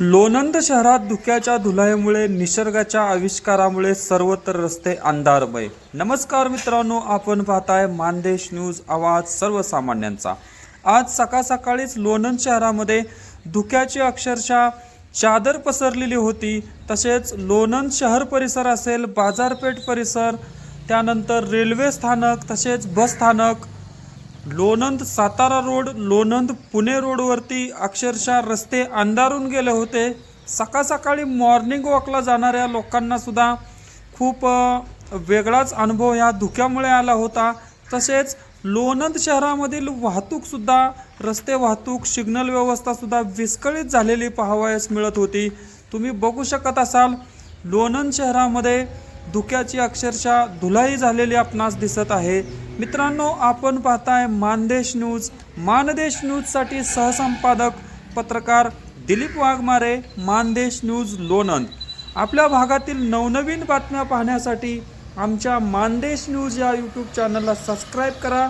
लोणंद शहरात धुक्याच्या धुलाईमुळे निसर्गाच्या आविष्कारामुळे सर्वत्र रस्ते अंधारमय. नमस्कार मित्रांनो आपण पाहताय मानदेश न्यूज आवाज सर्वसामान्यांचा. आज सकाळ सकाळीच लोणंद शहरामध्ये धुक्याची अक्षरशः चादर पसरलेली होती. तसेच लोणंद शहर परिसर असेल बाजारपेठ परिसर त्यानंतर रेल्वे स्थानक तसेच बस स्थानक लोणंद सातारा रोड लोणंद पुणे रोडवरती अक्षरशः रस्ते अंधारून गेले होते. सकाळ सकाळी मॉर्निंग वॉकला जाणाऱ्या लोकांना सुद्धा खूप वेगळाच अनुभव ह्या धुक्यामुळे आला होता. तसेच लोणंद शहरामधील वाहतूकसुद्धा रस्ते वाहतूक सिग्नल व्यवस्थासुद्धा विस्कळीत झालेली पाहावयास मिळत होती. तुम्ही बघू शकत असाल लोणंद शहरामध्ये धुक्याची अक्षरशः धुलाई झालेली आपणास दिसत आहे. मित्रांनो आपण पाहताय मानदेश न्यूज. मानदेश न्यूजसाठी सहसंपादक पत्रकार दिलीप वाघमारे मानदेश न्यूज लोणंद. आपल्या भागातील नवनवीन बातम्या पाहण्यासाठी आमच्या मानदेश न्यूज या यूट्यूब चॅनलला सबस्क्राईब करा.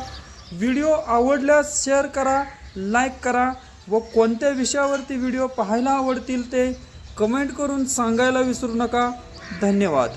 व्हिडिओ आवडल्यास शेअर करा लाईक करा व कोणत्या विषयावरती व्हिडिओ पाहायला आवडतील ते कमेंट करून सांगायला विसरू नका. धन्यवाद.